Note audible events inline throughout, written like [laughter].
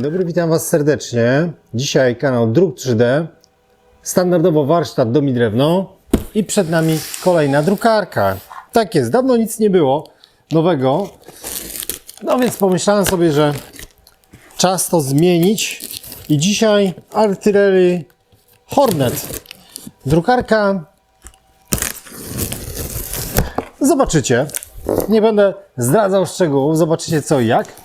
Dzień dobry, witam Was serdecznie. Dzisiaj kanał Druk 3D. Standardowo warsztat Domi Drewno. I przed nami kolejna drukarka. Tak jest, dawno nic nie było nowego. No więc pomyślałem sobie, że czas to zmienić. I dzisiaj Artillery Hornet. Drukarka. Zobaczycie. Nie będę zdradzał szczegółów, zobaczycie co i jak.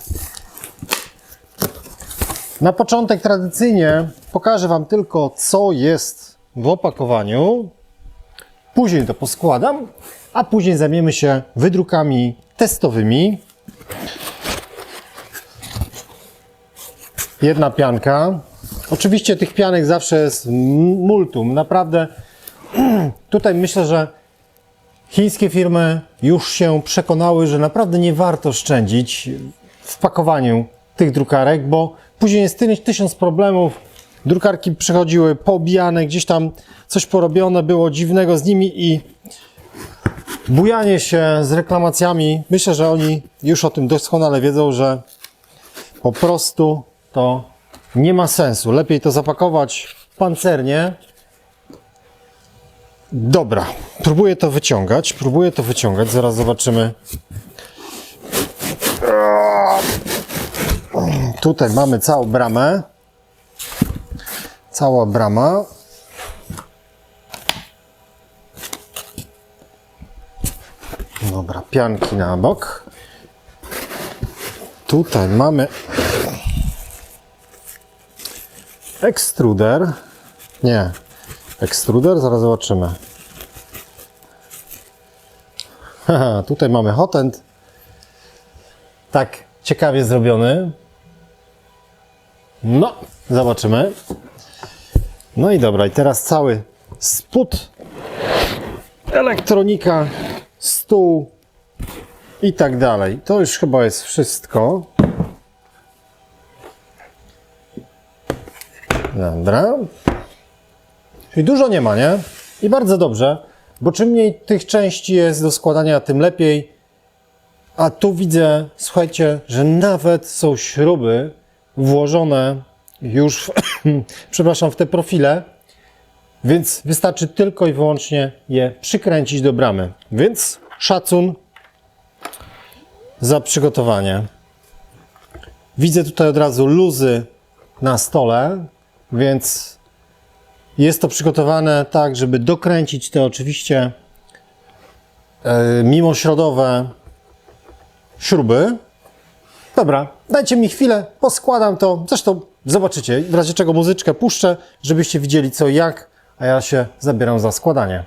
Na początek tradycyjnie pokażę Wam tylko, co jest w opakowaniu. Później to poskładam, a później zajmiemy się wydrukami testowymi. Jedna pianka. Oczywiście tych pianek zawsze jest multum. Naprawdę [clears throat] tutaj myślę, że chińskie firmy już się przekonały, że naprawdę nie warto szczędzić w pakowaniu tych drukarek, bo później jest tysiąc, problemów. Drukarki przychodziły poobijane, gdzieś tam coś porobione było dziwnego z nimi i bujanie się z reklamacjami. Myślę, że oni już o tym doskonale wiedzą, że po prostu to nie ma sensu. Lepiej to zapakować pancernie. Dobra, próbuję to wyciągać. Próbuję to wyciągać. Zaraz zobaczymy. Tutaj mamy całą bramę. Cała brama. Dobra, pianki na bok. Tutaj mamy ekstruder. Nie, ekstruder, zaraz zobaczymy. Haha, [laughs] tutaj mamy hotend. Tak ciekawie zrobiony. No, zobaczymy. No i dobra, i teraz cały spód, elektronika, stół i tak dalej. To już chyba jest wszystko. Dobra. Czyli dużo nie ma, nie? I bardzo dobrze, bo czym mniej tych części jest do składania, tym lepiej. A tu widzę, słuchajcie, że nawet są śruby włożone już, w, [clears throat] przepraszam, w te profile, więc wystarczy tylko i wyłącznie je przykręcić do bramy. Więc szacun za przygotowanie. Widzę tutaj od razu luzy na stole, więc jest to przygotowane tak, żeby dokręcić te oczywiście e, mimośrodowe śruby. Dobra, dajcie mi chwilę, poskładam to. Zresztą zobaczycie, w razie czego muzyczkę puszczę, żebyście widzieli co i jak, a ja się zabieram za składanie.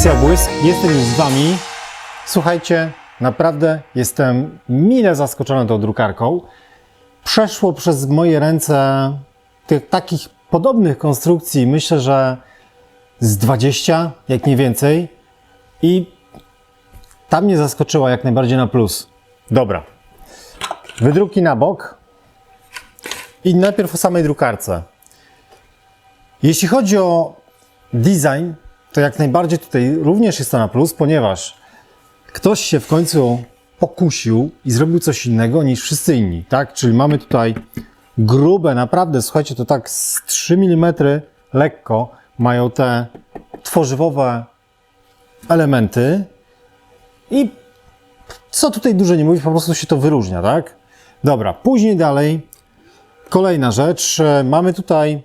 Błysk, jestem już z Wami. Słuchajcie, naprawdę jestem mile zaskoczony tą drukarką. Przeszło przez moje ręce tych takich podobnych konstrukcji, myślę, że z 20, jak nie więcej. I ta mnie zaskoczyła jak najbardziej na plus. Dobra. Wydruki na bok. I najpierw o samej drukarce. Jeśli chodzi o design, to jak najbardziej tutaj również jest to na plus, ponieważ ktoś się w końcu pokusił i zrobił coś innego niż wszyscy inni, tak? Czyli mamy tutaj grube, naprawdę, słuchajcie, to tak z 3 mm lekko mają te tworzywowe elementy i co tutaj dużo nie mówić, po prostu się to wyróżnia, tak? Dobra, później dalej, kolejna rzecz, e, mamy tutaj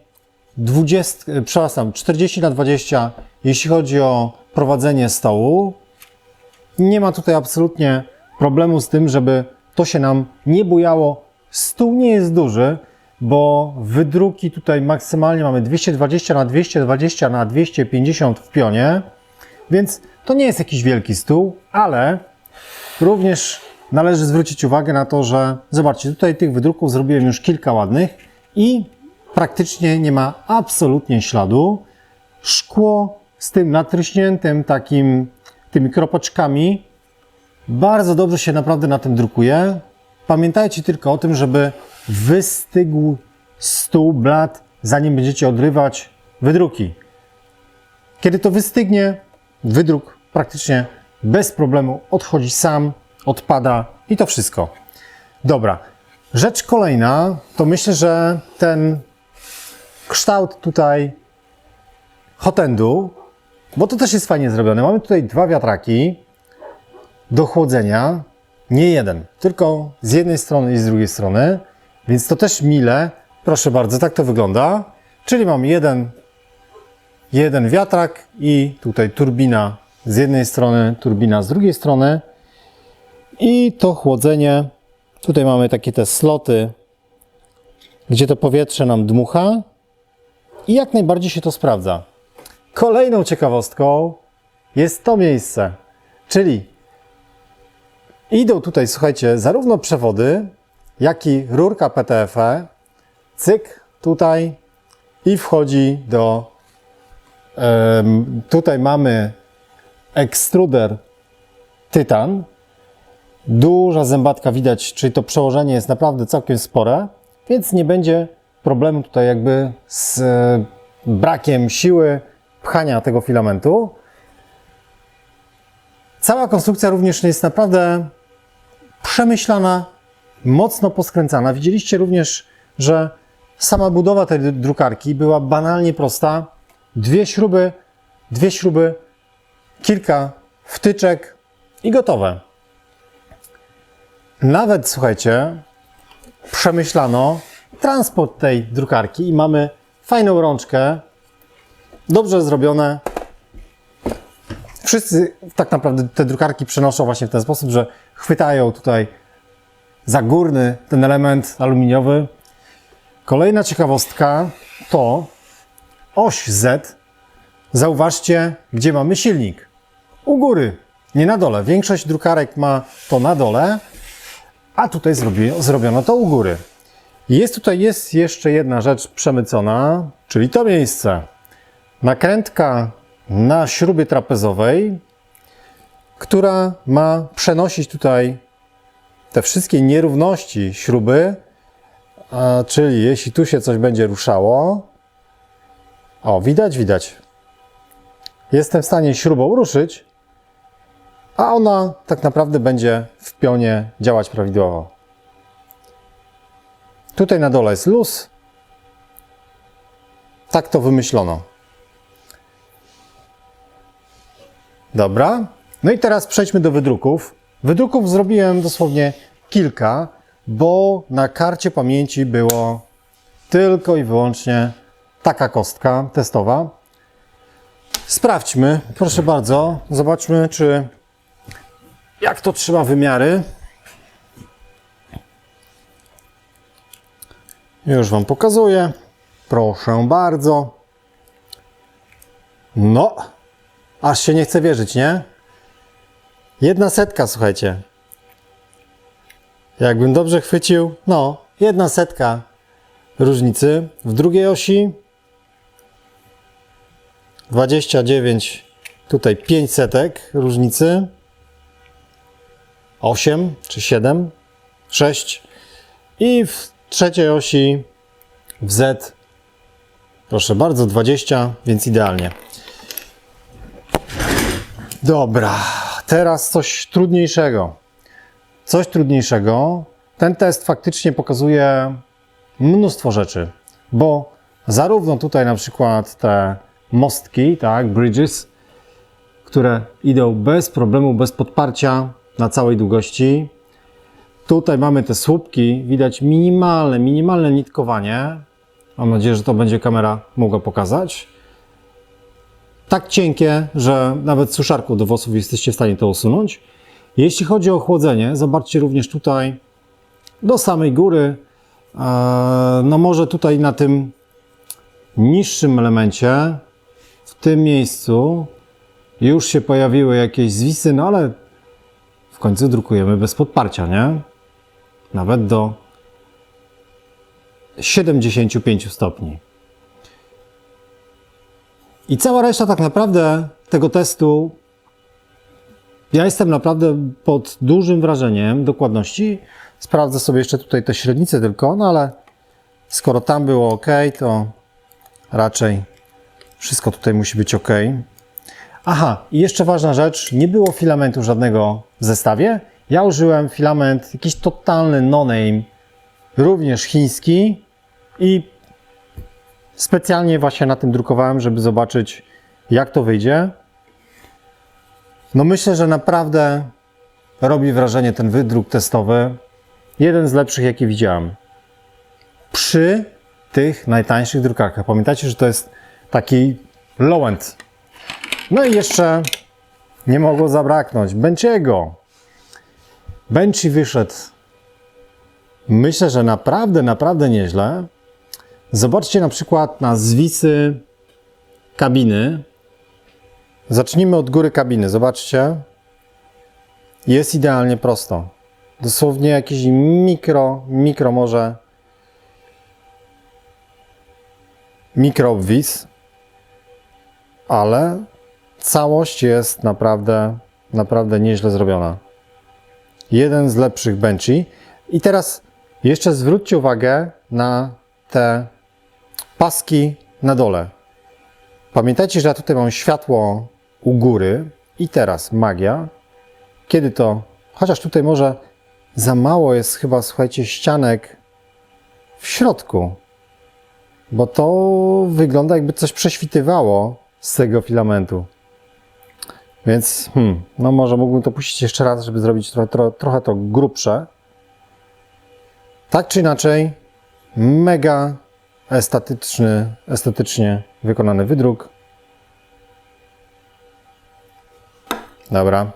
20, e, przepraszam, 40 na 20, jeśli chodzi o prowadzenie stołu. Nie ma tutaj absolutnie problemu z tym, żeby to się nam nie bujało. Stół nie jest duży, bo wydruki tutaj maksymalnie mamy 220 na 220 na 250 w pionie, więc to nie jest jakiś wielki stół, ale również należy zwrócić uwagę na to, że zobaczcie, tutaj tych wydruków zrobiłem już kilka ładnych i praktycznie nie ma absolutnie śladu. Szkło z tym natryśniętym takim, tymi kropeczkami bardzo dobrze się naprawdę na tym drukuje. Pamiętajcie tylko o tym, żeby wystygł stół, blat, zanim będziecie odrywać wydruki. Kiedy to wystygnie, wydruk praktycznie bez problemu odchodzi sam, odpada i to wszystko. Dobra. Rzecz kolejna, to myślę, że ten kształt tutaj hotendu, bo to też jest fajnie zrobione. Mamy tutaj dwa wiatraki do chłodzenia, nie jeden, tylko z jednej strony i z drugiej strony, więc to też mile. Proszę bardzo, tak to wygląda. Czyli mam jeden, jeden wiatrak i tutaj turbina z jednej strony, turbina z drugiej strony. I to chłodzenie, tutaj mamy takie te sloty, gdzie to powietrze nam dmucha i jak najbardziej się to sprawdza. Kolejną ciekawostką jest to miejsce, czyli idą tutaj, słuchajcie, zarówno przewody, jak i rurka PTFE, cyk tutaj i wchodzi do, tutaj mamy ekstruder tytan, duża zębatka widać, czyli to przełożenie jest naprawdę całkiem spore, więc nie będzie problemu tutaj jakby z e, brakiem siły pchania tego filamentu. Cała konstrukcja również jest naprawdę przemyślana, mocno poskręcana. Widzieliście również, że sama budowa tej drukarki była banalnie prosta. Dwie śruby, dwie śruby, kilka wtyczek i gotowe. Nawet, słuchajcie, przemyślano transport tej drukarki i mamy fajną rączkę, dobrze zrobione. Wszyscy tak naprawdę te drukarki przenoszą właśnie w ten sposób, że chwytają tutaj za górny ten element aluminiowy. Kolejna ciekawostka to oś Z. Zauważcie, gdzie mamy silnik. U góry, nie na dole. Większość drukarek ma to na dole, a tutaj zrobi, zrobiono to u góry. Jest tutaj jest jeszcze jedna rzecz przemycona, czyli to miejsce. Nakrętka na śrubie trapezowej, która ma przenosić tutaj te wszystkie nierówności śruby, czyli jeśli tu się coś będzie ruszało, o widać, widać. Jestem w stanie śrubą ruszyć, a ona tak naprawdę będzie w pionie działać prawidłowo. Tutaj na dole jest luz. Tak to wymyślono. Dobra. No i teraz przejdźmy do wydruków. Wydruków zrobiłem dosłownie kilka, bo na karcie pamięci było tylko i wyłącznie taka kostka testowa. Sprawdźmy, proszę bardzo, zobaczmy, czy jak to trzyma wymiary. Już Wam pokazuję. Proszę bardzo. No, Aż się nie chce wierzyć, nie? Jedna setka, słuchajcie. Jakbym dobrze chwycił, no, jedna setka różnicy. W drugiej osi 29, tutaj 5 setek różnicy. 8 czy 7, 6 i w trzeciej osi w Z proszę bardzo 20, więc idealnie. Dobra, teraz coś trudniejszego. Coś trudniejszego. Ten test faktycznie pokazuje mnóstwo rzeczy, bo zarówno tutaj na przykład te mostki, tak, bridges, które idą bez problemu, bez podparcia na całej długości. Tutaj mamy te słupki, widać minimalne, minimalne nitkowanie. Mam nadzieję, że to będzie kamera mogła pokazać. Tak cienkie, że nawet suszarką do włosów jesteście w stanie to usunąć. Jeśli chodzi o chłodzenie, zobaczcie również tutaj do samej góry. Eee, No może tutaj na tym niższym elemencie, w tym miejscu już się pojawiły jakieś zwisy, no ale w końcu drukujemy bez podparcia, nie? Nawet do 75 stopni. I cała reszta tak naprawdę tego testu, ja jestem naprawdę pod dużym wrażeniem dokładności. Sprawdzę sobie jeszcze tutaj te średnice tylko, no ale skoro tam było ok, to raczej wszystko tutaj musi być ok. Aha, i jeszcze ważna rzecz, nie było filamentu żadnego w zestawie. Ja użyłem filament jakiś totalny no-name, również chiński i specjalnie właśnie na tym drukowałem, żeby zobaczyć jak to wyjdzie. No myślę, że naprawdę robi wrażenie ten wydruk testowy. Jeden z lepszych jaki widziałem. Przy tych najtańszych drukarkach. Pamiętajcie, że to jest taki low-end no i jeszcze nie mogło zabraknąć Benchiego. Benchy wyszedł. Myślę, że naprawdę, naprawdę nieźle. Zobaczcie na przykład na zwisy kabiny. Zacznijmy od góry kabiny. Zobaczcie. Jest idealnie prosto. Dosłownie jakiś mikro, mikro może mikro obwis, ale całość jest naprawdę, naprawdę nieźle zrobiona. Jeden z lepszych benchy. I teraz jeszcze zwróćcie uwagę na te paski na dole. Pamiętajcie, że ja tutaj mam światło u góry i teraz magia. Kiedy to, chociaż tutaj może za mało jest chyba, słuchajcie, ścianek w środku, bo to wygląda jakby coś prześwitywało z tego filamentu. Więc, hmm, no może mógłbym to puścić jeszcze raz, żeby zrobić trochę, tro, trochę to grubsze. Tak czy inaczej, mega estetyczny, estetycznie wykonany wydruk. Dobra.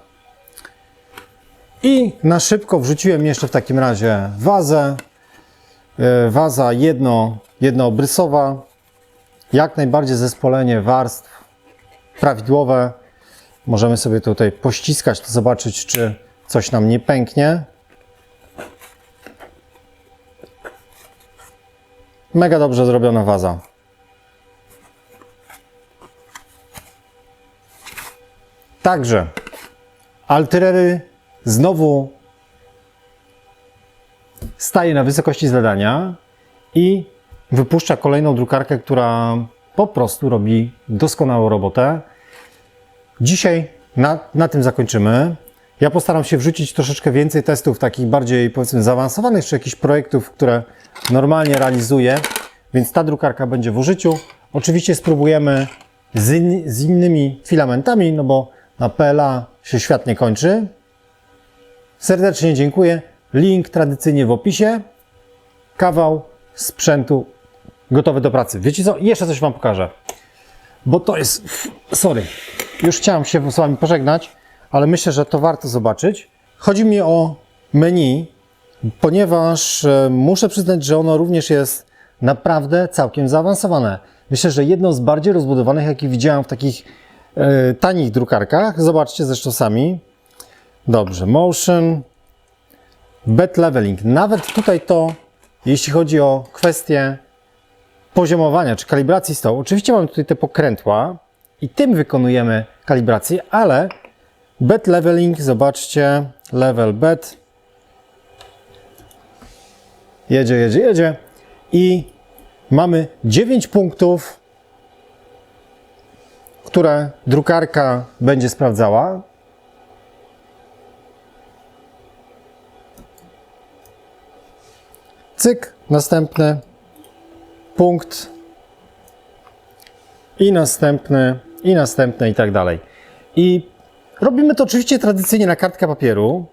I na szybko wrzuciłem jeszcze w takim razie wazę. E, Waza jedno, jednoobrysowa. Jak najbardziej zespolenie warstw prawidłowe. Możemy sobie tutaj pościskać, zobaczyć, czy coś nam nie pęknie. Mega dobrze zrobiona waza. Także Alterery znowu staje na wysokości zadania i wypuszcza kolejną drukarkę, która po prostu robi doskonałą robotę. Dzisiaj na, na tym zakończymy. Ja postaram się wrzucić troszeczkę więcej testów, takich bardziej powiedzmy zaawansowanych, czy jakichś projektów, które normalnie realizuję, więc ta drukarka będzie w użyciu. Oczywiście spróbujemy z, in, z innymi filamentami, no bo na PLA się świat nie kończy. Serdecznie dziękuję. Link tradycyjnie w opisie. Kawał sprzętu gotowy do pracy. Wiecie co? Jeszcze coś Wam pokażę. Bo to jest... Sorry. Już chciałem się z Wami pożegnać, ale myślę, że to warto zobaczyć. Chodzi mi o menu, ponieważ e, muszę przyznać, że ono również jest naprawdę całkiem zaawansowane. Myślę, że jedno z bardziej rozbudowanych, jakie widziałem w takich e, tanich drukarkach. Zobaczcie zresztą sami. Dobrze, motion, bed leveling. Nawet tutaj to, jeśli chodzi o kwestię poziomowania czy kalibracji stołu. Oczywiście mamy tutaj te pokrętła i tym wykonujemy kalibrację, ale bed leveling, zobaczcie, level bed. Jedzie, jedzie, jedzie. I mamy 9 punktów, które drukarka będzie sprawdzała. Cyk, następny punkt i następny, i następny i tak dalej. I robimy to oczywiście tradycyjnie na kartkę papieru,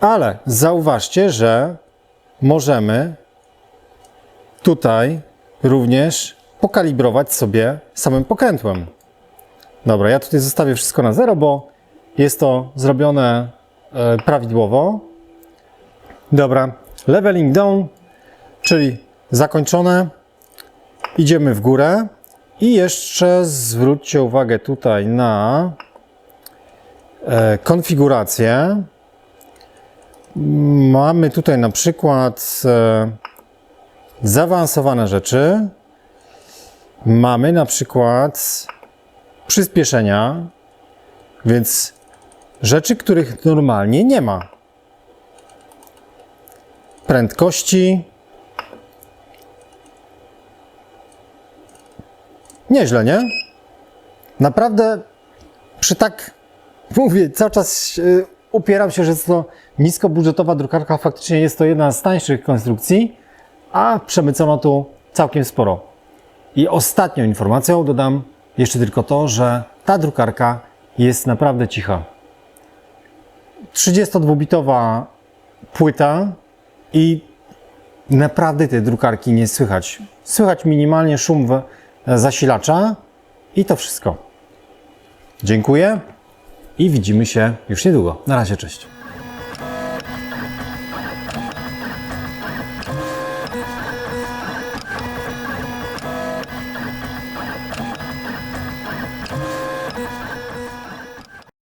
ale zauważcie, że możemy tutaj również pokalibrować sobie samym pokrętłem. Dobra, ja tutaj zostawię wszystko na zero, bo jest to zrobione e, prawidłowo. Dobra, leveling down, czyli zakończone. Idziemy w górę i jeszcze zwróćcie uwagę tutaj na e, konfigurację. Mamy tutaj na przykład e, zaawansowane rzeczy. Mamy na przykład przyspieszenia, więc rzeczy, których normalnie nie ma. Prędkości. Nieźle, nie? Naprawdę przy tak, [laughs] mówię, cały czas y, upieram się, że jest to niskobudżetowa drukarka, faktycznie jest to jedna z tańszych konstrukcji, a przemycono tu całkiem sporo. I ostatnią informacją dodam jeszcze tylko to, że ta drukarka jest naprawdę cicha. 32-bitowa płyta i naprawdę tej drukarki nie słychać. Słychać minimalnie szum w- zasilacza i to wszystko. Dziękuję i widzimy się już niedługo. Na razie, cześć.